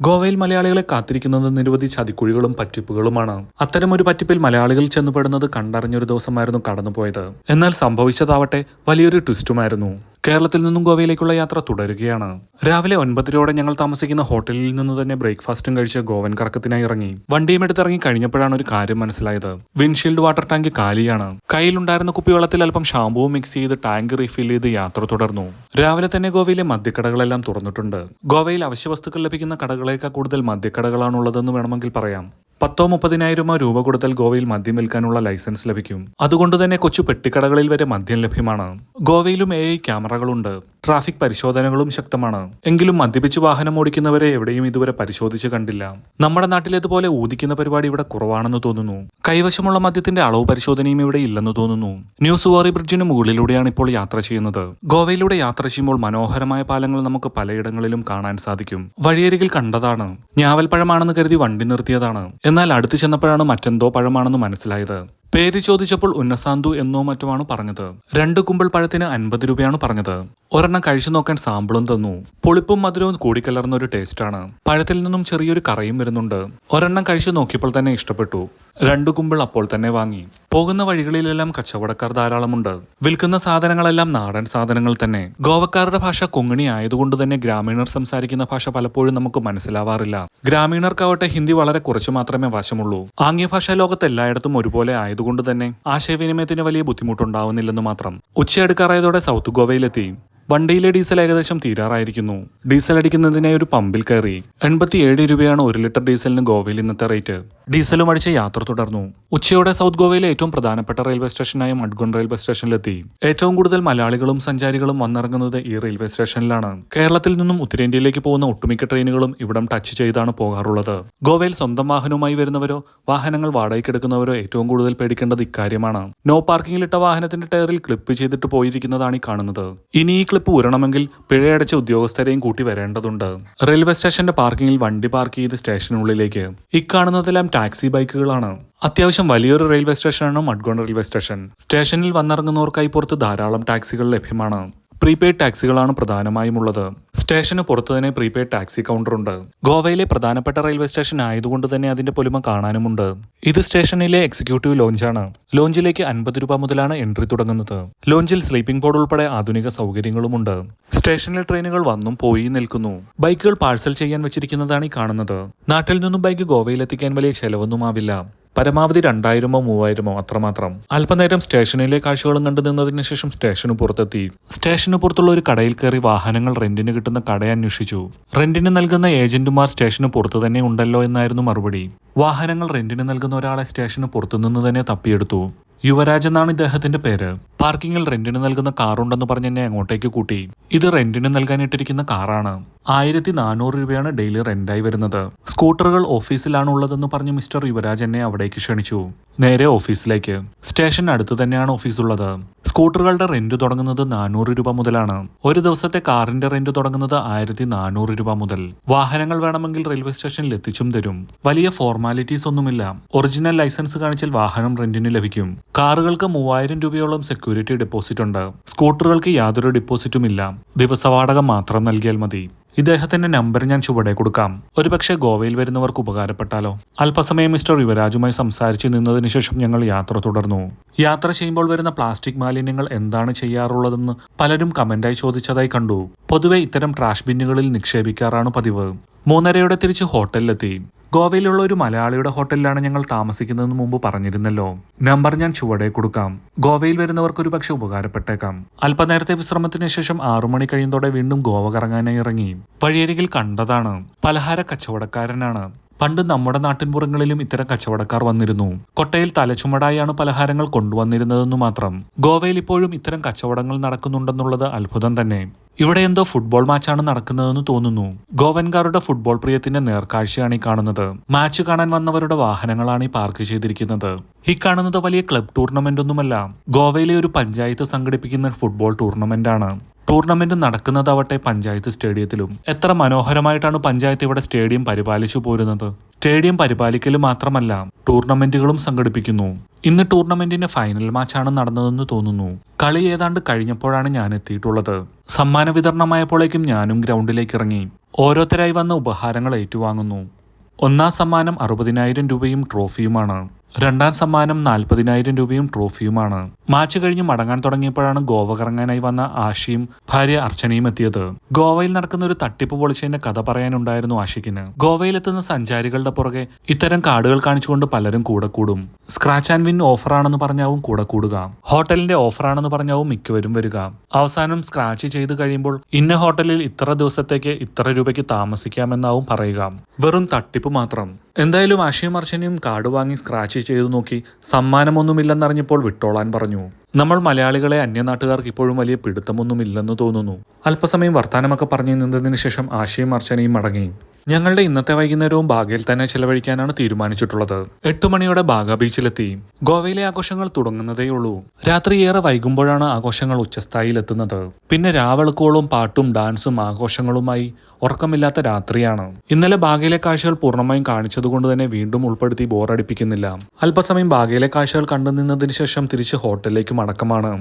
ഗോവയിൽ മലയാളികളെ കാത്തിരിക്കുന്നത് നിരവധി ചതിക്കുഴികളും പറ്റിപ്പുകളുമാണ്. അത്തരം ഒരു പറ്റിപ്പിൽ മലയാളികൾ ചെന്നുപെടുന്നത് കണ്ടറിഞ്ഞൊരു ദിവസമായിരുന്നു കടന്നുപോയത്. എന്നാൽ സംഭവിച്ചതാവട്ടെ വലിയൊരു ട്വിസ്റ്റുമായിരുന്നു. കേരളത്തിൽ നിന്നും ഗോവയിലേക്കുള്ള യാത്ര തുടരുകയാണ്. രാവിലെ ഒൻപതരയോടെ ഞങ്ങൾ താമസിക്കുന്ന ഹോട്ടലിൽ നിന്ന് തന്നെ ബ്രേക്ക്ഫാസ്റ്റും കഴിച്ച് ഗോവൻ കറക്കത്തിനായി ഇറങ്ങി. വണ്ടിയും എടുത്തിറങ്ങി കഴിഞ്ഞപ്പോഴാണ് ഒരു കാര്യം മനസ്സിലായത്. വിൻഷീൽഡ് വാട്ടർ ടാങ്ക് കാലിയാണ്. കയ്യിലുണ്ടായിരുന്ന കുപ്പിവെള്ളത്തിൽ അല്പം ഷാമ്പുവും മിക്സ് ചെയ്ത് ടാങ്ക് റീഫിൽ ചെയ്ത് യാത്ര തുടർന്നു. രാവിലെ തന്നെ ഗോവയിലെ മദ്യക്കടകളെല്ലാം തുറന്നിട്ടുണ്ട്. ഗോവയിൽ അവശ്യ വസ്തുക്കൾ ലഭിക്കുന്ന കടകളേക്കാൾ കൂടുതൽ മദ്യക്കടകളാണുള്ളതെന്ന് വേണമെങ്കിൽ പറയാം. പത്തോ മുപ്പതിനായിരമോ രൂപ കൊടുത്താൽ ഗോവയിൽ മദ്യം വിൽക്കാനുള്ള ലൈസൻസ് ലഭിക്കും. അതുകൊണ്ട് തന്നെ കൊച്ചു പെട്ടിക്കടകളിൽ വരെ മദ്യം ലഭ്യമാണ്. ഗോവയിലും എ ഐ ക്യാമറകളുണ്ട്. ട്രാഫിക് പരിശോധനകളും ശക്തമാണ്. എങ്കിലും മദ്യപിച്ച് വാഹനം ഓടിക്കുന്നവരെ എവിടെയും ഇതുവരെ പരിശോധിച്ച് കണ്ടില്ല. നമ്മുടെ നാട്ടിലേതുപോലെ ഊതിക്കുന്ന പരിപാടി ഇവിടെ കുറവാണെന്ന് തോന്നുന്നു. കൈവശമുള്ള മദ്യത്തിന്റെ അളവ് പരിശോധനയും ഇവിടെ ഇല്ലെന്ന് തോന്നുന്നു. ന്യൂ സുവാറി ബ്രിഡ്ജിന് മുകളിലൂടെയാണ് ഇപ്പോൾ യാത്ര ചെയ്യുന്നത്. ഗോവയിലൂടെ യാത്ര ചെയ്യുമ്പോൾ മനോഹരമായ പാലങ്ങൾ നമുക്ക് പലയിടങ്ങളിലും കാണാൻ സാധിക്കും. വഴിയരികിൽ കണ്ടതാണ്. ഞാവൽപ്പഴമാണെന്ന് കരുതി വണ്ടി നിർത്തിയതാണ്. എന്നാൽ അടുത്ത് ചെന്നപ്പോഴാണ് മറ്റെന്തോ പഴമാണെന്ന് മനസ്സിലായത്. പേര് ചോദിച്ചപ്പോൾ ഉന്നസാന്തു എന്നോ മറ്റുമാണ് പറഞ്ഞത്. രണ്ട് കുമ്പിൾ പഴത്തിന് അൻപത് രൂപയാണ് പറഞ്ഞത്. ഒരെണ്ണം കഴിച്ചു നോക്കാൻ സാമ്പിളും തന്നു. പുളിപ്പും മധുരവും കൂടിക്കലർന്ന ഒരു ടേസ്റ്റാണ് പഴത്തിൽ നിന്നും ചെറിയൊരു കറയും വരുന്നുണ്ട്. ഒരെണ്ണം കഴിച്ചു നോക്കിയപ്പോൾ തന്നെ ഇഷ്ടപ്പെട്ടു. രണ്ടു കുമ്പിൾ അപ്പോൾ തന്നെ വാങ്ങി. പോകുന്ന വഴികളിലെല്ലാം കച്ചവടക്കാർ ധാരാളമുണ്ട്. വിൽക്കുന്ന സാധനങ്ങളെല്ലാം നാടൻ സാധനങ്ങൾ തന്നെ. ഗോവക്കാരുടെ ഭാഷ കൊങ്ങിണി ആയതുകൊണ്ട് തന്നെ ഗ്രാമീണർ സംസാരിക്കുന്ന ഭാഷ പലപ്പോഴും നമുക്ക് മനസ്സിലാവാറില്ല. ഗ്രാമീണർക്കാവട്ടെ ഹിന്ദി വളരെ കുറച്ചു മാത്രമേ വശമുള്ളൂ. ആംഗ്യഭാഷ ലോകത്ത് എല്ലായിടത്തും ഒരുപോലെ ആയതുകൊണ്ട് തന്നെ ആശയവിനിമയത്തിന് വലിയ ബുദ്ധിമുട്ടുണ്ടാവുന്നില്ലെന്ന് മാത്രം. ഉച്ചയെടുക്കാറായതോടെ സൗത്ത് ഗോവയിലെത്തി. വണ്ടിയിലെ ഡീസൽ ഏകദേശം തീരാറായിരിക്കുന്നു. ഡീസൽ അടിക്കുന്നതിനായി ഒരു പമ്പിൽ കയറി. എൺപത്തിയേഴ് രൂപയാണ് ഒരു ലിറ്റർ ഡീസലിന് ഗോവയിൽ ഇന്നത്തെ റേറ്റ്. ഡീസലും അടിച്ച യാത്ര തുടർന്നു. ഉച്ചയോടെ സൗത്ത് ഗോവയിലെ ഏറ്റവും പ്രധാനപ്പെട്ട റെയിൽവേ സ്റ്റേഷനായ മഡ്ഗുൺ റെയിൽവേ സ്റ്റേഷനിലെത്തി. ഏറ്റവും കൂടുതൽ മലയാളികളും സഞ്ചാരികളും വന്നിറങ്ങുന്നത് ഈ റെയിൽവേ സ്റ്റേഷനിലാണ്. കേരളത്തിൽ നിന്നും ഉത്തരേന്ത്യയിലേക്ക് പോകുന്ന ഒട്ടുമിക്ക ട്രെയിനുകളും ഇവിടം ടച്ച് ചെയ്താണ് പോകാറുള്ളത്. ഗോവയിൽ സ്വന്തം വാഹനവുമായി വരുന്നവരോ വാഹനങ്ങൾ വാടകയ്ക്കെടുക്കുന്നവരോ ഏറ്റവും കൂടുതൽ പേടിക്കേണ്ടത് ഇക്കാര്യമാണ്. നോ പാർക്കിംഗിലിട്ട വാഹനത്തിന്റെ ടയറിൽ ക്ലിപ്പ് ചെയ്തിട്ട് പോയിരിക്കുന്നതാണ് ഈ കാണുന്നത്. ഇനി ഈ ക്ലിപ്പ് ഊരണമെങ്കിൽ പിഴയടച്ച ഉദ്യോഗസ്ഥരെയും കൂട്ടി വരേണ്ടതുണ്ട്. റെയിൽവേ സ്റ്റേഷന്റെ പാർക്കിംഗിൽ വണ്ടി പാർക്ക് ചെയ്ത് സ്റ്റേഷനുള്ളിലേക്ക്. ഇക്കാണുന്നതെല്ലാം ടാക്സി ബൈക്കുകളാണ്. അത്യാവശ്യം വലിയൊരു റെയിൽവേ സ്റ്റേഷനാണ് മഡ്ഗോൺ റെയിൽവേ സ്റ്റേഷൻ. സ്റ്റേഷനിൽ വന്നിറങ്ങുന്നവർക്കായി പുറത്ത് ധാരാളം ടാക്സികൾ ലഭ്യമാണ്. പ്രീപെയ്ഡ് ടാക്സികളാണ് പ്രധാനമായും ഉള്ളത് സ്റ്റേഷന് പുറത്തു തന്നെ പ്രീപെയ്ഡ് ടാക്സി കൗണ്ടർ ഉണ്ട് ഗോവയിലെ പ്രധാനപ്പെട്ട റെയിൽവേ സ്റ്റേഷൻ ആയതുകൊണ്ട് തന്നെ അതിന്റെ പൊലിമ കാണാനുമുണ്ട്. ഇത് സ്റ്റേഷനിലെ എക്സിക്യൂട്ടീവ് ലോഞ്ചാണ്. ലോഞ്ചിലേക്ക് അൻപത് രൂപ മുതലാണ് എൻട്രി തുടങ്ങുന്നത്. ലോഞ്ചിൽ സ്ലീപ്പിംഗ് ബോർഡ് ഉൾപ്പെടെ ആധുനിക സൗകര്യങ്ങളുമുണ്ട്. സ്റ്റേഷനിൽ ട്രെയിനുകൾ വന്നും പോയി നിൽക്കുന്നു. ബൈക്കുകൾ പാഴ്സൽ ചെയ്യാൻ വെച്ചിരിക്കുന്നതാണ് ഈ കാണുന്നത്. നാട്ടിൽ നിന്നും ബൈക്ക് ഗോവയിലെത്തിക്കാൻ വലിയ ചെലവൊന്നുമാവില്ല പരമാവധി രണ്ടായിരമോ മൂവായിരമോ അത്രമാത്രം. അല്പനേരം സ്റ്റേഷനിലെ കാഴ്ചകളും കണ്ടു നിന്നതിന് ശേഷം സ്റ്റേഷന് പുറത്തെത്തി. സ്റ്റേഷന് പുറത്തുള്ള ഒരു കടയിൽ കയറി വാഹനങ്ങൾ റെന്റിന് കിട്ടുന്ന കടയെ അന്വേഷിച്ചു. റെന്റിന് നൽകുന്ന ഏജന്റുമാർ സ്റ്റേഷന് പുറത്തു തന്നെ ഉണ്ടല്ലോ എന്നായിരുന്നു മറുപടി. വാഹനങ്ങൾ റെന്റിന് നൽകുന്ന ഒരാളെ സ്റ്റേഷന് പുറത്തുനിന്ന് തന്നെ തപ്പിയെടുത്തു. യുവരാജ് എന്നാണ് ഇദ്ദേഹത്തിന്റെ പേര്. പാർക്കിങ്ങിൽ റെന്റിന് നൽകുന്ന കാറുണ്ടെന്ന് പറഞ്ഞ് എന്നെ അങ്ങോട്ടേക്ക് കൂട്ടി. ഇത് റെന്റിന് നൽകാനിട്ടിരിക്കുന്ന കാറാണ്. ആയിരത്തി നാനൂറ് രൂപയാണ് ഡെയിലി റെന്റായി വരുന്നത്. സ്കൂട്ടറുകൾ ഓഫീസിലാണ് ഉള്ളതെന്ന് പറഞ്ഞ് മിസ്റ്റർ യുവരാജ് എന്നെ അവിടേക്ക് ക്ഷണിച്ചു. നേരെ ഓഫീസിലേക്ക്. സ്റ്റേഷൻ അടുത്ത് തന്നെയാണ് ഓഫീസ് ഉള്ളത് സ്കൂട്ടറുകളുടെ റെന്റ് തുടങ്ങുന്നത് നാനൂറ് രൂപ മുതലാണ്. ഒരു ദിവസത്തെ കാറിന്റെ റെന്റ് തുടങ്ങുന്നത് ആയിരത്തി നാനൂറ് രൂപ മുതൽ. വാഹനങ്ങൾ വേണമെങ്കിൽ റെയിൽവേ സ്റ്റേഷനിൽ എത്തിച്ചും തരും. വലിയ ഫോർമാലിറ്റീസ് ഒന്നുമില്ല. ഒറിജിനൽ ലൈസൻസ് കാണിച്ചാൽ വാഹനം റെന്റിന് ലഭിക്കും. കാറുകൾക്ക് മൂവായിരം രൂപയോളം സെക്യൂരിറ്റി ഡെപ്പോസിറ്റ് ഉണ്ട്. സ്കൂട്ടറുകൾക്ക് യാതൊരു ഡെപ്പോസിറ്റും ഇല്ല. ദിവസവാടക മാത്രം നൽകിയാൽ മതി. ഇദ്ദേഹത്തിന്റെ നമ്പർ ഞാൻ ചുവടെ കൊടുക്കാം. ഒരുപക്ഷെ ഗോവയിൽ വരുന്നവർക്ക് ഉപകാരപ്പെട്ടാലോ? അല്പസമയം മിസ്റ്റർ യുവരാജുമായി സംസാരിച്ചു നിന്നതിന് ശേഷം ഞങ്ങൾ യാത്ര തുടർന്നു. യാത്ര ചെയ്യുമ്പോൾ വരുന്ന പ്ലാസ്റ്റിക് മാലിന്യങ്ങൾ എന്താണ് ചെയ്യാറുള്ളതെന്ന് പലരും കമന്റായി ചോദിച്ചതായി കണ്ടു. പൊതുവെ ഇത്തരം ട്രാഷ് ബിന്നുകളിൽ നിക്ഷേപിക്കാറാണ് പതിവ്. മൂന്നരയോടെ തിരിച്ച് ഹോട്ടലിലെത്തി. ഗോവയിലുള്ള ഒരു മലയാളിയുടെ ഹോട്ടലിലാണ് ഞങ്ങൾ താമസിക്കുന്നതെന്ന് മുമ്പ് പറഞ്ഞിരുന്നല്ലോ. നമ്പർ ഞാൻ ചുവടെ കൊടുക്കാം. ഗോവയിൽ വരുന്നവർക്ക് ഒരു പക്ഷെ ഉപകാരപ്പെട്ടേക്കാം. അല്പനേരത്തെ വിശ്രമത്തിന് ശേഷം ആറു മണി കഴിയുന്നതോടെ വീണ്ടും ഗോവ കറങ്ങാനായി ഇറങ്ങി. വഴിയരികിൽ കണ്ടതാണ്. പലഹാര കച്ചവടക്കാരനാണ്. പണ്ട് നമ്മുടെ നാട്ടിൻപുറങ്ങളിലും ഇത്തരം കച്ചവടക്കാർ വന്നിരുന്നു. കൊട്ടയിൽ തലച്ചുമടായാണ് പലഹാരങ്ങൾ കൊണ്ടുവന്നിരുന്നതെന്നു മാത്രം. ഗോവയിൽ ഇപ്പോഴും ഇത്തരം കച്ചവടങ്ങൾ നടക്കുന്നുണ്ടെന്നുള്ളത് അത്ഭുതം തന്നെ. ഇവിടെ എന്തോ ഫുട്ബോൾ മാച്ചാണ് നടക്കുന്നതെന്ന് തോന്നുന്നു. ഗോവൻകാരുടെ ഫുട്ബോൾ പ്രിയത്തിന്റെ നേർക്കാഴ്ചയാണ് ഈ കാണുന്നത്. മാച്ച് കാണാൻ വന്നവരുടെ വാഹനങ്ങളാണ് ഈ പാർക്ക് ചെയ്തിരിക്കുന്നത്. ഈ കാണുന്നത് വലിയ ക്ലബ് ടൂർണമെന്റ് ഒന്നുമല്ല. ഗോവയിലെ ഒരു പഞ്ചായത്ത് സംഘടിപ്പിക്കുന്ന ഫുട്ബോൾ ടൂർണമെന്റ് ആണ്. ടൂർണമെന്റ് നടക്കുന്നതാവട്ടെ പഞ്ചായത്ത് സ്റ്റേഡിയത്തിലും. എത്ര മനോഹരമായിട്ടാണ് പഞ്ചായത്ത് ഇവിടെ സ്റ്റേഡിയം പരിപാലിച്ചു പോരുന്നത്. സ്റ്റേഡിയം പരിപാലിക്കൽ മാത്രമല്ല ടൂർണമെന്റുകളും സംഘടിപ്പിക്കുന്നു. ഇന്ന് ടൂർണമെന്റിന്റെ ഫൈനൽ മാച്ചാണ് നടന്നതെന്ന് തോന്നുന്നു. കളി ഏതാണ്ട് കഴിഞ്ഞപ്പോഴാണ് ഞാൻ എത്തിയിട്ടുള്ളത്. സമ്മാന വിതരണമായപ്പോഴേക്കും ഞാനും ഗ്രൗണ്ടിലേക്ക് ഇറങ്ങി ഓരോരുത്തരായി വന്ന ഉപഹാരങ്ങൾ ഏറ്റുവാങ്ങുന്നു. ഒന്നാം സമ്മാനം അറുപതിനായിരം രൂപയും ട്രോഫിയുമാണ്. രണ്ടാം സമ്മാനം നാൽപ്പതിനായിരം രൂപയും ട്രോഫിയുമാണ്. മാച്ച് കഴിഞ്ഞ് മടങ്ങാൻ തുടങ്ങിയപ്പോഴാണ് ഗോവ കറങ്ങാനായി വന്ന ആഷിയും ഭാര്യ അർച്ചനയും എത്തിയത്. ഗോവയിൽ നടക്കുന്ന ഒരു തട്ടിപ്പ് പൊളിച്ചതിന്റെ കഥ പറയാനുണ്ടായിരുന്നു ആഷിക്കിന് ഗോവയിലെത്തുന്ന സഞ്ചാരികളുടെ പുറകെ ഇത്തരം കാർഡുകൾ കാണിച്ചുകൊണ്ട് പലരും കൂടെ കൂടും. സ്ക്രാച്ച് ആൻഡ് വിൻ ഓഫറാണെന്ന് പറഞ്ഞാവും കൂടെ കൂടുക. ഹോട്ടലിന്റെ ഓഫറാണെന്ന് പറഞ്ഞാവും മിക്കവരും വരിക. അവസാനം സ്ക്രാച്ച് ചെയ്ത് കഴിയുമ്പോൾ ഇന്ന ഹോട്ടലിൽ ഇത്ര ദിവസത്തേക്ക് ഇത്ര രൂപയ്ക്ക് താമസിക്കാമെന്നാവും പറയുക. വെറും തട്ടിപ്പ് മാത്രം. എന്തായാലും ആശയും അർച്ചനയും കാർഡ് വാങ്ങി സ്ക്രാച്ച് ചെയ്തു നോക്കി സമ്മാനമൊന്നുമില്ലെന്നറിഞ്ഞപ്പോൾ വിട്ടോളാൻ പറഞ്ഞു. നമ്മൾ മലയാളികളെ അന്യനാട്ടുകാർക്ക് ഇപ്പോഴും വലിയ പിടുത്തമൊന്നുമില്ലെന്ന് തോന്നുന്നു. അല്പസമയം വർത്തമാനമൊക്കെ പറഞ്ഞു നിന്നതിന് ശേഷം ആശയും അർച്ചനയും മടങ്ങി. ഞങ്ങളുടെ ഇന്നത്തെ വൈകുന്നേരവും ബാഗയിൽ തന്നെ ചെലവഴിക്കാനാണ് തീരുമാനിച്ചിട്ടുള്ളത്. എട്ടു മണിയോടെ ബാഗ ബീച്ചിലെത്തി. ഗോവയിലെ ആഘോഷങ്ങൾ തുടങ്ങുന്നതേയുള്ളൂ. രാത്രി ഏറെ വൈകുമ്പോഴാണ് ആഘോഷങ്ങൾ ഉച്ചസ്ഥായിലെത്തുന്നത് പിന്നെ രാവെളുക്കോളും പാട്ടും ഡാൻസും ആഘോഷങ്ങളുമായി ഉറക്കമില്ലാത്ത രാത്രിയാണ്. ഇന്നലെ ബാഗയിലെ കാഴ്ചകൾ പൂർണമായും കാണിച്ചതുകൊണ്ട് തന്നെ വീണ്ടും ഉൾപ്പെടുത്തി ബോറടിപ്പിക്കുന്നില്ല. അല്പസമയം ബാഗയിലെ കാഴ്ചകൾ കണ്ടു നിന്നതിന് ശേഷം തിരിച്ച് ഹോട്ടലിലേക്ക് வணக்கமான